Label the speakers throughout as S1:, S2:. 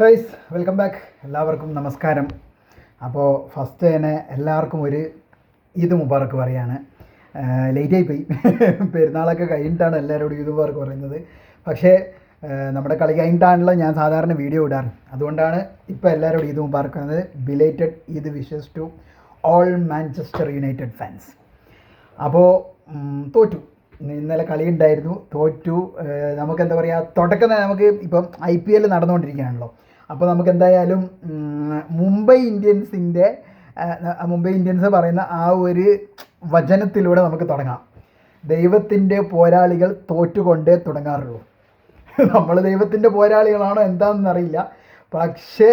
S1: Guys welcome back എല്ലാവർക്കും നമസ്കാരം. അപ്പോൾ ഫസ്റ്റ് തന്നെ എല്ലാവർക്കും ഒരു ഈദ് മുബാറക്ക് പറയാണ്. ലേറ്റായി പോയി. പെരുന്നാളൊക്കെ കഴിഞ്ഞിട്ടാണ് എല്ലാവരോടും ഈദ് മുബാറക്ക് പറയുന്നത്. പക്ഷേ നമ്മുടെ കളി കഴിഞ്ഞിട്ടാണല്ലോ ഞാൻ സാധാരണ വീഡിയോ ഇടാറ്. അതുകൊണ്ടാണ് ഇപ്പോൾ എല്ലാവരോടും ഈദ് മുബാറക്ക് പറയുന്നത്. Belated Eid wishes to all Manchester United fans അപ്പോൾ തോറ്റു. ഇന്നലെ കളി ഉണ്ടായിരുന്നു. തോറ്റു. നമുക്ക് എന്താ പറയുക തുടക്കം നമുക്ക് ഇപ്പം ഐ പി എൽ നടന്നുകൊണ്ടിരിക്കുകയാണല്ലോ. അപ്പോൾ നമുക്ക് എന്തായാലും മുംബൈ ഇന്ത്യൻസിന്റെ മുംബൈ ഇന്ത്യൻസ് പറയുന്ന ആ ഒരു വചനത്തിലൂടെ നമുക്ക് തുടങ്ങാം. ദൈവത്തിന്റെ പോരാളികൾ തോറ്റുകൊണ്ടേ തുടങ്ങാറുള്ളൂ. നമ്മൾ ദൈവത്തിന്റെ പോരാളികളാണോ എന്താണെന്നറിയില്ല. പക്ഷേ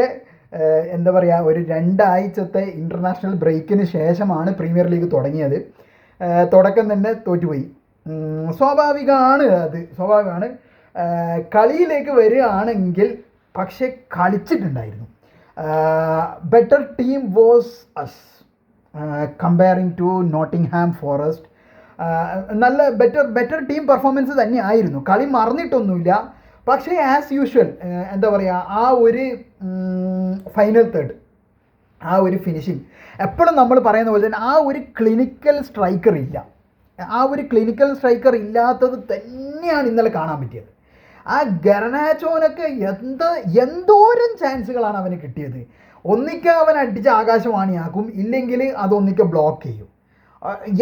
S1: എന്താ പറയുക ഒരു രണ്ടാഴ്ചത്തെ ഇന്റർനാഷണൽ ബ്രേക്കിന് ശേഷമാണ് പ്രീമിയർ ലീഗ് തുടങ്ങിയത്. തുടക്കം തന്നെ തോറ്റുപോയി. സ്വാഭാവികമാണ് അത്. സ്വാഭാവികമാണ് കളിയിലേക്ക് വരികയാണെങ്കിൽ പക്ഷേ കളിച്ചിട്ടുണ്ടായിരുന്നു. Better team was as comparing to Nottingham Forest നല്ല ബെറ്റർ ബെറ്റർ ടീം പെർഫോമൻസ് തന്നെ ആയിരുന്നു. കളി മറന്നിട്ടൊന്നുമില്ല. പക്ഷേ ആസ് യൂഷ്വൽ എന്താ പറയുക ആ ഒരു ഫൈനൽ തേർഡ് ആ ഒരു ഫിനിഷിങ് എപ്പോഴും നമ്മൾ പറയുന്ന പോലെ തന്നെ ആ ഒരു ക്ലിനിക്കൽ സ്ട്രൈക്കർ ഇല്ല. ആ ഒരു ക്ലിനിക്കൽ സ്ട്രൈക്കർ ഇല്ലാത്തത് തന്നെയാണ് ഇന്നലെ കാണാൻ പറ്റിയത്. ആ ഗർണാച്ചോനൊക്കെ എന്ത് എന്തോരം ചാൻസുകളാണ് അവന് കിട്ടിയത്? ഒന്നിക്ക അവൻ അടിച്ച് ആകാശവാണിയാക്കും ഇല്ലെങ്കിൽ അതൊന്നിക്ക ബ്ലോക്ക് ചെയ്യും.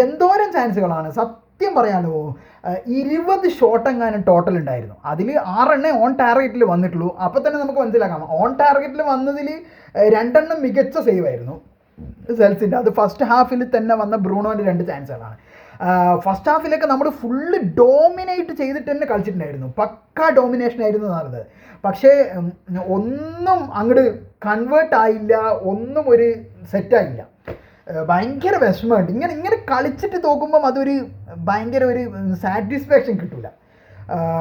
S1: എന്തോരം ചാൻസുകളാണ്? സത്യം പറയാലോ ഇരുപത് ഷോട്ട് എങ്ങാനും ടോട്ടൽ ഉണ്ടായിരുന്നു. അതിൽ ആറെണ്ണേ ഓൺ ടാർഗറ്റിൽ വന്നിട്ടുള്ളൂ. അപ്പോൾ തന്നെ നമുക്ക് മനസ്സിലാക്കാം. ഓൺ ടാർഗറ്റിൽ വന്നതിൽ രണ്ടെണ്ണം മികച്ച സേവ് ആയിരുന്നു. സെൽസിന്റെ അത് ഫസ്റ്റ് ഹാഫിൽ തന്നെ വന്ന ബ്രൂണോന്റെ രണ്ട് ചാൻസുകളാണ്. ഫസ്റ്റ് ഹാഫിലൊക്കെ നമ്മൾ ഫുള്ള് ഡോമിനേറ്റ് ചെയ്തിട്ട് തന്നെ കളിച്ചിട്ടുണ്ടായിരുന്നു. പക്ക ഡോമിനേഷൻ ആയിരുന്നു നടന്നത് പക്ഷേ ഒന്നും അങ്ങോട്ട് കൺവേർട്ട് ആയില്ല ഒന്നും ഒരു സെറ്റായില്ല ഭയങ്കര വിഷമമുണ്ട്. ഇങ്ങനെ ഇങ്ങനെ കളിച്ചിട്ട് തോക്കുമ്പം അതൊരു ഭയങ്കര ഒരു സാറ്റിസ്ഫാക്ഷൻ കിട്ടില്ല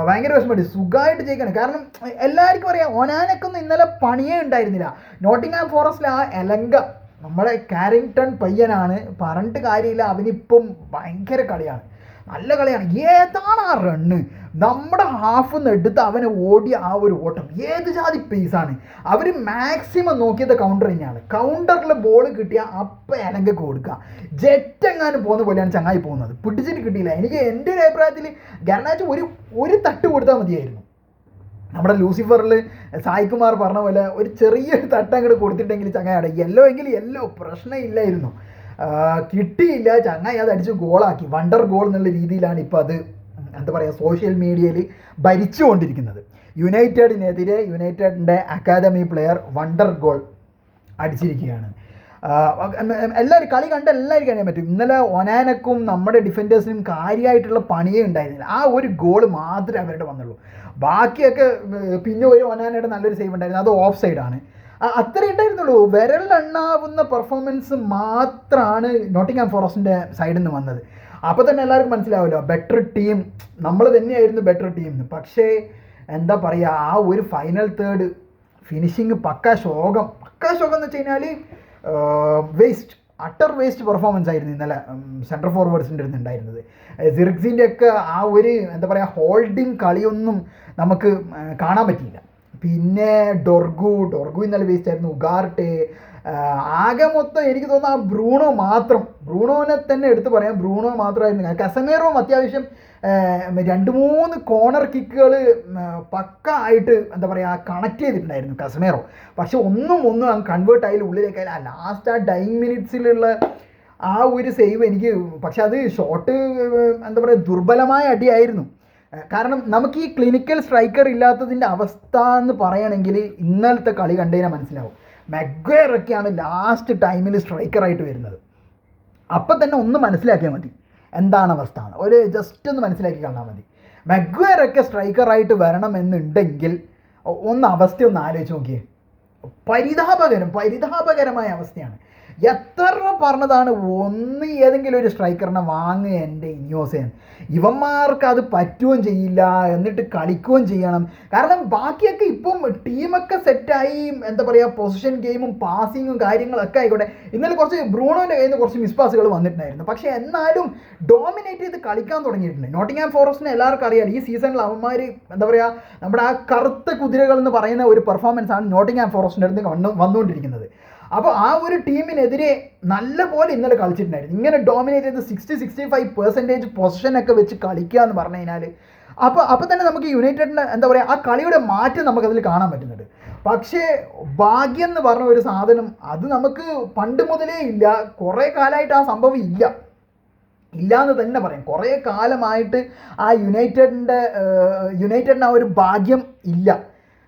S1: ഭയങ്കര വിഷമമുണ്ട്. സുഖമായിട്ട് ജയിക്കണം. കാരണം എല്ലാവർക്കും അറിയാം ഒനാനക്കൊന്നും ഇന്നലെ പണിയേ ഉണ്ടായിരുന്നില്ല. നോട്ടിംഗ്ഹാം ഫോറസ്റ്റിൽ ആ എലങ്ക നമ്മുടെ കാരിങ്ടൺ പയ്യനാണ്. പറഞ്ഞിട്ട് കാര്യമില്ല. അവനിപ്പം ഭയങ്കര കളിയാണ്. നല്ല കളിയാണ്. ഏതാണ് ആ റണ്ണ് നമ്മുടെ ഹാഫ് നിന്ന് എടുത്ത് അവനെ ഓടി ആ ഒരു ഓട്ടം. ഏത് ജാതി പേസാണ് അവർ മാക്സിമം നോക്കിയത് കൗണ്ടർ തന്നെയാണ്. കൗണ്ടറിൽ ബോൾ കിട്ടിയാൽ അപ്പം എലങ്കക്ക് കൊടുക്കുക. ജെറ്റ് എങ്ങാനും പോകുന്ന പോലെയാണ് ചങ്ങായി പോകുന്നത്. പിടിച്ചിട്ട് കിട്ടിയില്ല. എനിക്ക് എന്റെ ഒരു അഭിപ്രായത്തിൽ ഗർണാച്ച് ഒരു ഒരു തട്ട് കൊടുത്താൽ മതിയായിരുന്നു. നമ്മുടെ ലൂസിഫറിൽ സായികുമാർ പറഞ്ഞ പോലെ ഒരു ചെറിയൊരു തട്ടം അങ്ങോട്ട് കൊടുത്തിട്ടെങ്കിൽ ചങ്ങായി യെല്ലോ എങ്കിൽ യെല്ലോ പ്രശ്നമില്ലായിരുന്നു. കിട്ടിയില്ല. ചങ്ങായി അത് അടിച്ച് ഗോളാക്കി. വണ്ടർ ഗോൾ എന്നുള്ള രീതിയിലാണ് ഇപ്പോൾ അത് എന്താ പറയുക സോഷ്യൽ മീഡിയയിൽ ഭരിച്ചുകൊണ്ടിരിക്കുന്നത്. യുണൈറ്റഡിനെതിരെ യുണൈറ്റഡിന്റെ അക്കാദമി പ്ലെയർ വണ്ടർ ഗോൾ അടിച്ചിരിക്കുകയാണ്. എല്ലാവരും കളി കണ്ട എല്ലാവർക്കും അറിയാൻ പറ്റും. ഇന്നലെ ഒനാനക്കും നമ്മുടെ ഡിഫൻഡേഴ്സിനും കാര്യമായിട്ടുള്ള പണിയേ ഉണ്ടായിരുന്നില്ല. ആ ഒരു ഗോൾ മാത്രമേ അവരുടെ വന്നുള്ളൂ. ബാക്കിയൊക്കെ പിന്നെ ഒരു ഒനാനയുടെ നല്ലൊരു സേവ് ഉണ്ടായിരുന്നു. അത് ഓഫ് സൈഡാണ് അത്രേ ഉണ്ടായിരുന്നുള്ളൂ. വിരലെണ്ണാവുന്ന പെർഫോമൻസ് മാത്രമാണ് നോട്ടിംഗ്ഹാം ഫോറസ്റ്റിന്റെ സൈഡിൽ നിന്ന് വന്നത്. അപ്പോൾ തന്നെ എല്ലാവർക്കും മനസ്സിലാവുമല്ലോ ബെറ്റർ ടീം നമ്മൾ തന്നെയായിരുന്നു ബെറ്റർ ടീം പക്ഷേ എന്താ പറയുക ആ ഒരു ഫൈനൽ തേർഡ് ഫിനിഷിങ് പക്ക ശോകം. പക്ക ശോകം എന്ന് വെച്ച് കഴിഞ്ഞാൽ വേസ്റ്റ് അട്ടർ വേസ്റ്റ് പെർഫോമൻസ് ആയിരുന്നു ഇന്നലെ സെൻട്രൽ ഫോർവേഡ്സിന്റെ അടുത്ത് ഉണ്ടായിരുന്നത്. സിറിക്സിന്റെ ഒക്കെ ആ ഒരു എന്താ പറയുക ഹോൾഡിങ് കളിയൊന്നും നമുക്ക് കാണാൻ പറ്റിയില്ല. പിന്നെ ഡൊർഗു ഡൊർഗു ഇന്നലെ വേസ്റ്റ് ആയിരുന്നു. ഉഗാർട്ടെ ആകെ മൊത്തം എനിക്ക് തോന്നുന്നു ആ ബ്രൂണോ മാത്രം ബ്രൂണോനെ തന്നെ എടുത്തു പറയാം ബ്രൂണോ മാത്രമായിരുന്നു. കസമേറോം അത്യാവശ്യം രണ്ട് മൂന്ന് കോർണർ കിക്കുകൾ പക്ക ആയിട്ട് എന്താ പറയുക കണക്ട് ചെയ്തിട്ടുണ്ടായിരുന്നു കസമേറോ പക്ഷെ ഒന്നും ഒന്നും അങ്ങ് കൺവേർട്ട് ആയാലും ഉള്ളിലേക്ക് ആ ലാസ്റ്റ് ആ ടൈം മിനിറ്റ്സിലുള്ള ആ ഒരു സേവ് എനിക്ക് പക്ഷെ അത് ഷോട്ട് എന്താ പറയുക ദുർബലമായ അടിയായിരുന്നു. കാരണം നമുക്ക് ഈ ക്ലിനിക്കൽ സ്ട്രൈക്കർ ഇല്ലാത്തതിന്റെ അവസ്ഥ എന്ന് പറയുകയാണെങ്കിൽ ഇന്നലത്തെ കളി കണ്ടു കഴിഞ്ഞാൽ മനസ്സിലാവും. മെഗ്വയറൊക്കെയാണ് ലാസ്റ്റ് ടൈമിൽ സ്ട്രൈക്കറായിട്ട് വരുന്നത്. അപ്പം തന്നെ ഒന്ന് മനസ്സിലാക്കിയാൽ മതി. എന്താണ് അവസ്ഥ ഒരു ജസ്റ്റ് ഒന്ന് മനസ്സിലാക്കി കണ്ടാൽ മതി. മെഗ്വയറൊക്കെ സ്ട്രൈക്കറായിട്ട് വരണമെന്നുണ്ടെങ്കിൽ ഒന്ന് അവസ്ഥ ഒന്ന് ആലോചിച്ച് നോക്കിയേ. പരിതാപകരം പരിതാപകരമായ അവസ്ഥയാണ്. എത്ര പറഞ്ഞതാണ് ഒന്ന് ഏതെങ്കിലും ഒരു സ്ട്രൈക്കറിനെ വാങ്ങുക എന്റെ ഇനിയോസേൻ. ഇവന്മാർക്ക് അത് പറ്റുകയും ചെയ്യില്ല എന്നിട്ട് കളിക്കുകയും ചെയ്യണം. കാരണം ബാക്കിയൊക്കെ ഇപ്പം ടീമൊക്കെ സെറ്റായി എന്താ പറയുക പൊസിഷൻ ഗെയിമും പാസിങ്ങും കാര്യങ്ങളൊക്കെ ആയിക്കോട്ടെ. ഇന്നലെ കുറച്ച് ബ്രൂണോന്റെ കയ്യിൽ നിന്ന് കുറച്ച് മിസ് പാസുകൾ വന്നിട്ടുണ്ടായിരുന്നു. പക്ഷേ എന്നാലും ഡോമിനേറ്റ് ചെയ്ത് കളിക്കാൻ തുടങ്ങിയിട്ടുണ്ട്. നോട്ടിംഗ്ഹാം ഫോറസ്റ്റിനെ എല്ലാവർക്കും അറിയാം ഈ സീസണിൽ അവന്മാർ എന്താ പറയുക നമ്മുടെ ആ കറുത്ത കുതിരകൾ എന്ന് പറയുന്ന ഒരു പെർഫോമൻസ് ആണ് നോട്ടിംഗ്ഹാം ഫോറസ്റ്റിന്റെ അടുത്ത് വന്നു വന്നുകൊണ്ടിരിക്കുന്നത്. അപ്പോൾ ആ ഒരു ടീമിനെതിരെ നല്ല പോലെ ഇന്നലെ കളിച്ചിട്ടുണ്ടായിരുന്നു. ഇങ്ങനെ ഡോമിനേറ്റ് ചെയ്ത് സിക്സ്റ്റി സിക്സ്റ്റി ഫൈവ് പെർസെന്റേജ് പൊസിഷനൊക്കെ വെച്ച് കളിക്കുക എന്ന് പറഞ്ഞു കഴിഞ്ഞാൽ അപ്പോൾ അപ്പോൾ തന്നെ നമുക്ക് യുണൈറ്റഡിന്റെ എന്താ പറയുക ആ കളിയുടെ മാറ്റം നമുക്കതിൽ കാണാൻ പറ്റുന്നുണ്ട്. പക്ഷേ ഭാഗ്യം എന്ന് പറഞ്ഞ ഒരു സാധനം അത് നമുക്ക് പണ്ട് മുതലേ ഇല്ല. കുറേ കാലമായിട്ട് ആ സംഭവം ഇല്ല. ഇല്ല എന്ന് തന്നെ പറയാം. കുറേ കാലമായിട്ട് ആ യുണൈറ്റഡിന്റെ യുണൈറ്റഡിന് ആ ഒരു ഭാഗ്യം ഇല്ല.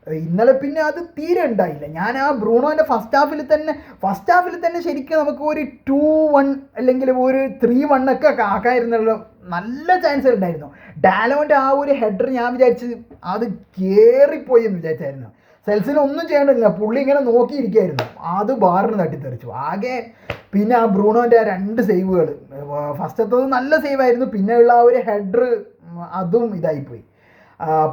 S1: ഇന്നലെ പിന്നെ അത് തീരെ ഉണ്ടായില്ല. ഞാൻ ആ ബ്രൂണോന്റെ ഫസ്റ്റ് ഹാഫിൽ തന്നെ ഫസ്റ്റ് ഹാഫിൽ തന്നെ ശരിക്കും നമുക്ക് ഒരു ടു വൺ അല്ലെങ്കിൽ ഒരു ത്രീ വൺ ഒക്കെ ആക്കായിരുന്നല്ലോ. നല്ല ചാൻസ് ഉണ്ടായിരുന്നു. ഡാലോന്റെ ആ ഒരു ഹെഡർ ഞാൻ വിചാരിച്ച് അത് കയറിപ്പോയി എന്ന് വിചാരിച്ചായിരുന്നു. സെൽസിന് ഒന്നും ചെയ്യേണ്ടതില്ല. പുള്ളി ഇങ്ങനെ നോക്കിയിരിക്കുകയായിരുന്നു അത് ബാറിന് തട്ടിത്തെറിച്ചു. ആകെ പിന്നെ ആ ബ്രൂണോന്റെ ആ രണ്ട് സേവുകൾ ഫസ്റ്റത്തത് നല്ല സേവായിരുന്നു പിന്നെയുള്ള ആ ഒരു ഹെഡർ അതും ഇതായിപ്പോയി.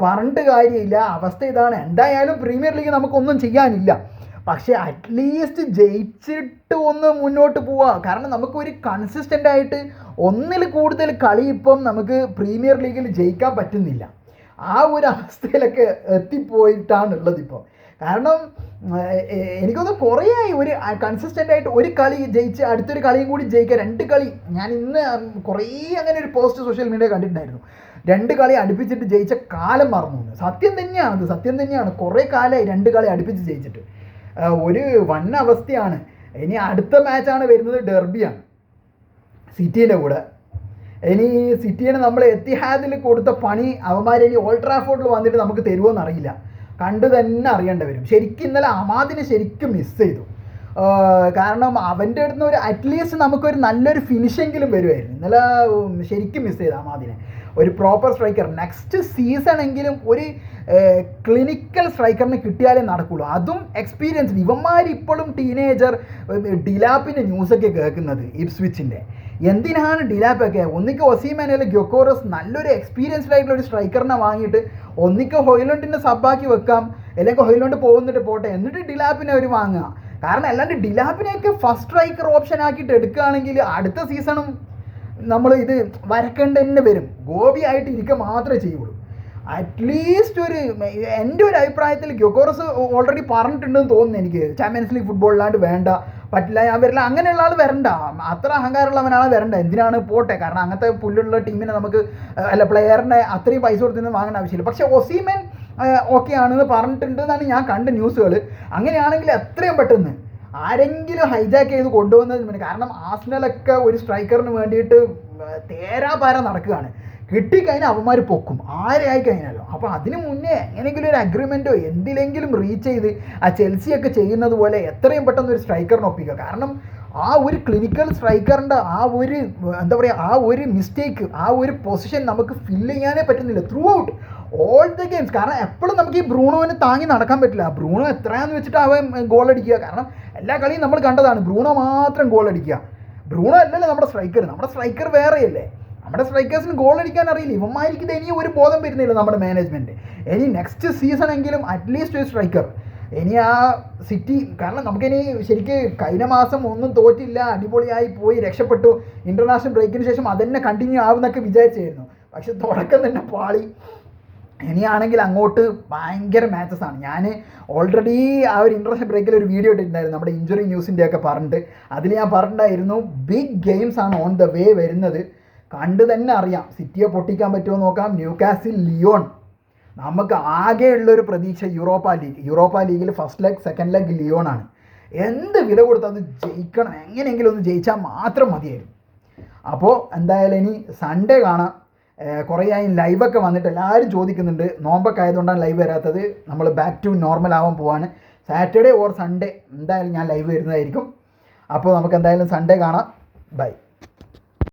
S1: പറഞ്ഞിട്ട് കാര്യമില്ല. അവസ്ഥ ഇതാണ്. എന്തായാലും പ്രീമിയർ ലീഗ് നമുക്കൊന്നും ചെയ്യാനില്ല. പക്ഷേ അറ്റ്ലീസ്റ്റ് ജയിച്ചിട്ട് ഒന്ന് മുന്നോട്ട് പോവാം. കാരണം നമുക്കൊരു കൺസിസ്റ്റന്റ് ആയിട്ട് ഒന്നിൽ കൂടുതൽ കളി ഇപ്പം നമുക്ക് പ്രീമിയർ ലീഗിൽ ജയിക്കാൻ പറ്റുന്നില്ല. ആ ഒരു അവസ്ഥയിലൊക്കെ എത്തിപ്പോയിട്ടാണ് ഉള്ളത് ഇപ്പോൾ കാരണം എനിക്കൊന്ന് കുറേ ആയി ഒരു കൺസിസ്റ്റന്റ് ആയിട്ട് ഒരു കളി ജയിച്ച് അടുത്തൊരു കളിയും കൂടി ജയിക്കുക രണ്ട് കളി. ഞാൻ ഇന്ന് കുറേ അങ്ങനെ ഒരു പോസ്റ്റ് സോഷ്യൽ മീഡിയ കണ്ടിട്ടുണ്ടായിരുന്നു. രണ്ട് കളി അടുപ്പിച്ചിട്ട് ജയിച്ച കാലം മറന്നു സത്യം തന്നെയാണ് അത് സത്യം തന്നെയാണ്. കുറേ കാലമായി രണ്ട് കളി അടുപ്പിച്ച് ജയിച്ചിട്ട്. ഒരു വൺ അവസ്ഥയാണ്. ഇനി അടുത്ത മാച്ചാണ് വരുന്നത് ഡെർബിയാണ് സിറ്റീന്റെ കൂടെ. ഇനി സിറ്റീനെ നമ്മൾ എത്തിഹാദിൽ കൊടുത്ത പണി അവന്മാർ ഇനി ഓൾട്രാഫോർഡിൽ ട്രാഫോർഡിൽ വന്നിട്ട് നമുക്ക് തരുമോയെന്ന് അറിയില്ല. കണ്ടു തന്നെ അറിയേണ്ടി വരും. ശരിക്കും ഇന്നലെ അമാദിനെ ശരിക്കും മിസ് ചെയ്തു. കാരണം അവന്റെ അടുത്ത് ഒരു അറ്റ്ലീസ്റ്റ് നമുക്കൊരു നല്ലൊരു ഫിനിഷെങ്കിലും വരുമായിരുന്നു ഇന്നലെ ശരിക്കും മിസ് ചെയ്തു അമാദിനെ. ഒരു പ്രോപ്പർ സ്ട്രൈക്കർ നെക്സ്റ്റ് സീസണെങ്കിലും ഒരു ക്ലിനിക്കൽ സ്ട്രൈക്കറിന് കിട്ടിയാലേ നടക്കുള്ളൂ. അതും എക്സ്പീരിയൻസ് ഇവന്മാർ ഇപ്പോഴും ടീനേജർ ഡിലാപ്പിന്റെ ന്യൂസൊക്കെ കേൾക്കുന്നത് ഇപ്സ്വിച്ചിന്റെ എന്തിനാണ് ഡിലാപ്പൊക്കെ ഒന്നിക്ക് ഒസീമാനയിലെ ഗ്യൊക്കോറസ് നല്ലൊരു എക്സ്പീരിയൻസ്ഡ് ആയിട്ടുള്ള ഒരു സ്ട്രൈക്കറിനെ വാങ്ങിയിട്ട് ഒന്നിക്ക് ഹൊയിലോണ്ടിന്റെ സബ്ബാക്കി വെക്കാം അല്ലെങ്കിൽ ഹൊയിലോണ്ട് പോകുന്നിട്ട് പോട്ടെ എന്നിട്ട് ഡിലാപ്പിനെ അവർ വാങ്ങുക. കാരണം അല്ലാണ്ട് ഡിലാപ്പിനെയൊക്കെ ഫസ്റ്റ് സ്ട്രൈക്കർ ഓപ്ഷൻ ആക്കിയിട്ട് എടുക്കുകയാണെങ്കിൽ അടുത്ത സീസണും നമ്മൾ ഇത് വരക്കേണ്ട തന്നെ വരും. ഗോപി ആയിട്ട് ഇരിക്കുക മാത്രമേ ചെയ്യുള്ളൂ. അറ്റ്ലീസ്റ്റ് ഒരു എന്റെ ഒരു അഭിപ്രായത്തിൽ ഗ്യൊക്കോറസ് ഓൾറെഡി പറഞ്ഞിട്ടുണ്ടെന്ന് തോന്നുന്നു എനിക്ക്. ചാമ്പ്യൻസ് ലീഗ് ഫുട്ബോളിലാണ്ട് വേണ്ട പറ്റില്ല ഞാൻ വരില്ല അങ്ങനെയുള്ള ആൾ വരണ്ട. അത്ര അഹങ്കാരമുള്ളവനാണ് വരണ്ട. എന്തിനാണ് പോട്ടെ? കാരണം അങ്ങനത്തെ പുല്ലുള്ള ടീമിനെ നമുക്ക് അല്ല പ്ലെയറിനെ അത്രയും പൈസ കൊടുത്തൊന്നും വാങ്ങേണ്ട ആവശ്യമില്ല. പക്ഷേ ഒസീമൻ ഓക്കെ ആണെന്ന് പറഞ്ഞിട്ടുണ്ട് എന്നാണ് ഞാൻ കണ്ട ന്യൂസുകൾ അങ്ങനെയാണെങ്കിൽ എത്രയും പെട്ടെന്ന് ആരെങ്കിലും ഹൈജാക്ക് ചെയ്ത് കൊണ്ടുവന്നതിന് മുന്നേ കാരണം ആസ്നലൊക്കെ ഒരു സ്ട്രൈക്കറിന് വേണ്ടിയിട്ട് തേരാപാര നടക്കുകയാണ്. കിട്ടിക്കഴിഞ്ഞാൽ അവന്മാർ പൊക്കും. ആരെയായി കഴിഞ്ഞാലോ അപ്പോൾ അതിന് മുന്നേ എങ്ങനെയെങ്കിലും ഒരു അഗ്രിമെന്റോ എന്തിലെങ്കിലും റീച്ച് ചെയ്ത് ആ ചെൽസിയൊക്കെ ചെയ്യുന്നത് പോലെ എത്രയും പെട്ടെന്ന് ഒരു സ്ട്രൈക്കറിനെ ഒപ്പിക്കുക. കാരണം ആ ഒരു ക്ലിനിക്കൽ സ്ട്രൈക്കറിന്റെ ആ ഒരു എന്താ പറയുക ആ ഒരു മിസ്റ്റേക്ക് ആ ഒരു പൊസിഷൻ നമുക്ക് ഫില്ല് ചെയ്യാനേ പറ്റുന്നില്ല. Throughout all the games കാരണം എപ്പോഴും നമുക്ക് ഈ ബ്രൂണോവിന് താങ്ങി നടക്കാൻ പറ്റില്ല. ബ്രൂണോ എത്രയാന്ന് വെച്ചിട്ട് അവൻ ഗോൾ അടിക്കുക. കാരണം എല്ലാ കളിയും നമ്മൾ കണ്ടതാണ്. ബ്രൂണോ മാത്രം ഗോൾ അടിക്കുക. ബ്രൂണോ അല്ലല്ലോ നമ്മുടെ സ്ട്രൈക്കർ നമ്മുടെ സ്ട്രൈക്കർ വേറെയല്ലേ? നമ്മുടെ സ്ട്രൈക്കേഴ്സിന് ഗോൾ അടിക്കാൻ അറിയില്ല. ഇവന്മാർക്ക് ഇത് ഇനിയും ഒരു ബോധം വരുന്നില്ല നമ്മുടെ മാനേജ്മെന്റ് ഇനി നെക്സ്റ്റ് സീസൺ എങ്കിലും അറ്റ്ലീസ്റ്റ് ഒരു സ്ട്രൈക്കർ ഇനി ആ സിറ്റി കാരണം നമുക്കിനി ശരിക്കും കഴിഞ്ഞ മാസം ഒന്നും തോറ്റില്ല. അടിപൊളിയായി പോയി രക്ഷപ്പെട്ടു. ഇന്റർനാഷണൽ ബ്രേക്കിന് ശേഷം അതന്നെ കണ്ടിന്യൂ ആവുമെന്നൊക്കെ വിചാരിച്ചായിരുന്നു. പക്ഷെ തുടക്കം തന്നെ പാളി. ഇനിയാണെങ്കിൽ അങ്ങോട്ട് ഭയങ്കര മാച്ചസ് ആണ്. ഞാൻ ഓൾറെഡി ആ ഒരു ഇൻട്രസ്റ്റ് ബ്രേക്കിൽ ഒരു വീഡിയോ ഇട്ടിട്ടുണ്ടായിരുന്നു നമ്മുടെ ഇഞ്ചുറി ന്യൂസിന്റെ ഒക്കെ പറഞ്ഞിട്ട്. അതിൽ ഞാൻ പറഞ്ഞിട്ടുണ്ടായിരുന്നു ബിഗ് ഗെയിംസ് ആണ് ഓൺ ദ വേ വരുന്നത്. കണ്ട് തന്നെ അറിയാം സിറ്റിയെ പൊട്ടിക്കാൻ പറ്റുമോ നോക്കാം. Newcastle Lyon. നമുക്ക് ആകെയുള്ളൊരു പ്രതീക്ഷ യൂറോപ്പ ലീഗ്. യൂറോപ്പ ലീഗിൽ first leg second leg Lyon ആണ്. എന്ത് വില കൊടുത്ത് അത് ജയിക്കണം? എങ്ങനെയെങ്കിലും ഒന്ന് ജയിച്ചാൽ മാത്രം മതിയായിരുന്നു. അപ്പോൾ എന്തായാലും ഇനി സൺഡേ കാണാം. കുറേ ആയി ലൈവൊക്കെ വന്നിട്ട് എല്ലാവരും ചോദിക്കുന്നുണ്ട്. നോമ്പൊക്കെ ആയതുകൊണ്ടാണ് ലൈവ് വരാത്തത്. നമ്മൾ ബാക്ക് ടു നോർമൽ ആവാൻ പോവാണ്. സാറ്റർഡേ ഓർ സൺഡേ എന്തായാലും ഞാൻ ലൈവ് വരുന്നതായിരിക്കും. അപ്പോൾ നമുക്ക് എന്തായാലും സൺഡേ കാണാം. ബൈ